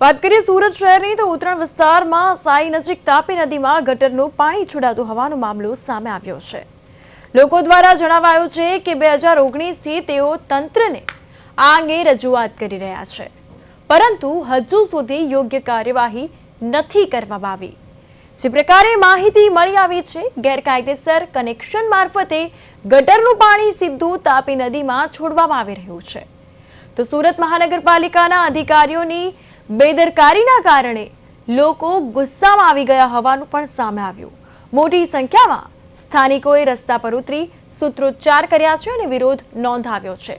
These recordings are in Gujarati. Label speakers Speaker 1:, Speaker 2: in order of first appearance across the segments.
Speaker 1: વાત કરીએ સુરત શહેરની, તો ઉત્તરાયણ વિસ્તારમાં સાઈ નજીક તાપી નદીમાં ગટરનું પાણી છોડાતું હોવાનો મામલો સામે આવ્યો છે. લોકો દ્વારા જણાવાયું છે કે બે હજાર ઓગણીસથી તેઓ તંત્રને આ અંગે રજૂઆત કરી રહ્યા છે. પરંતુ હજુ સુધી યોગ્ય કાર્યવાહી નથી કરવામાં આવી. જે પ્રકારે માહિતી મળી આવી છે, ગેરકાયદેસર કનેક્શન મારફતે ગટરનું પાણી સીધું તાપી નદીમાં છોડવામાં આવી રહ્યું છે. તો સુરત મહાનગરપાલિકાના અધિકારીઓની બેદરકારીના કારણે લોકો ગુસ્સામાં આવી ગયા હોવાનું પણ સામે આવ્યું. મોટી સંખ્યામાં સ્થાનિકોએ રસ્તા પર ઉતરી સૂત્રોચ્ચાર કર્યા છે અને વિરોધ નોંધાવ્યો છે.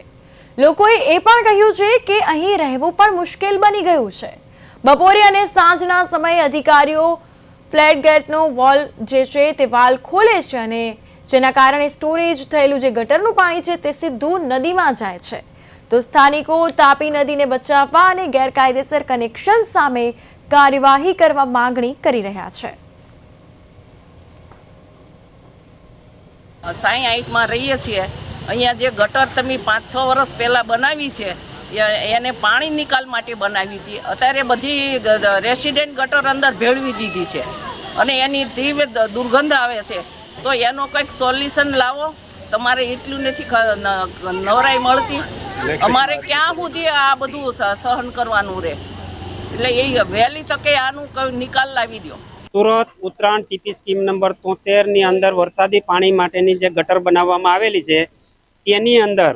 Speaker 1: લોકોએ એ પણ કહ્યું છે કે અહીં રહેવું પણ મુશ્કેલ બની ગયું છે. બપોરે અને સાંજના સમયે અધિકારીઓ ફ્લેટ ગેટનો વોલ જે છે તે વાલ ખોલે છે અને જેના કારણે સ્ટોરેજ થયેલું જે ગટરનું પાણી છે તે સીધું નદીમાં જાય છે. તો સ્થાનિકો તાપી નદીને બચાવવા અને ગેરકાયદેસર કનેક્શન સામે કાર્યવાહી કરવા માંગણી કરી રહ્યા છે.
Speaker 2: સાંઈ આઈટમાં રહીએ છીએ. અહીંયા જે ગટર તમે પાંચ છ વર્ષ પહેલાં બનાવી છે એને પાણી નિકાલ માટે બનાવી હતી. અત્યારે બધી રેસિડેન્ટ ગટર અંદર ભેળવી દીધી છે. અને એની તીવ્ર દુર્ગંધ આવે છે. તો એનો કંઈક સોલ્યુશન લાવો. તમારે એટલું નથી નવરાઈ મળતી. અમારે ક્યાં સુધી આ બધું સહન કરવાનું રહે? એટલે એ વહેલી તકે આનું કંઈ નિકાલ લાવી દો
Speaker 3: Surat Uttarayan TP scheme number તોતેરની અંદર વરસાદી પાણી માટેની જે ગટર બનાવવામાં આવેલી છે તેની અંદર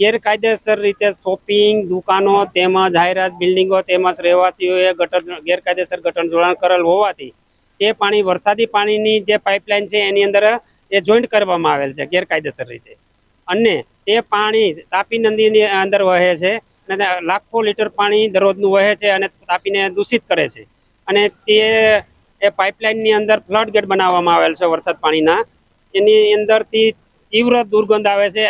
Speaker 3: ગેરકાયદેસર રીતે શોપિંગ દુકાનો તેમજ જાહેરાત બિલ્ડિંગો તેમજ રહેવાસીઓએ ગટર ગેરકાયદેસર ગટર જોડાણ કરેલ હોવાથી તે પાણી વરસાદી પાણીની જે પાઇપલાઇન છે એની અંદર એ જોઈન્ટ કરવામાં આવેલ છે ગેરકાયદેસર રીતે. અને તે પાણી તાપી નદીની અંદર વહે છે અને લાખો લીટર પાણી દરરોજનું વહે છે અને તાપીને દૂષિત કરે છે. અને તે એ પાઇપલાઇનની અંદર ફ્લડ ગેટ બનાવવામાં આવેલ છે વરસાદ પાણીના. એની અંદરથી તીવ્ર દુર્ગંધ આવે છે.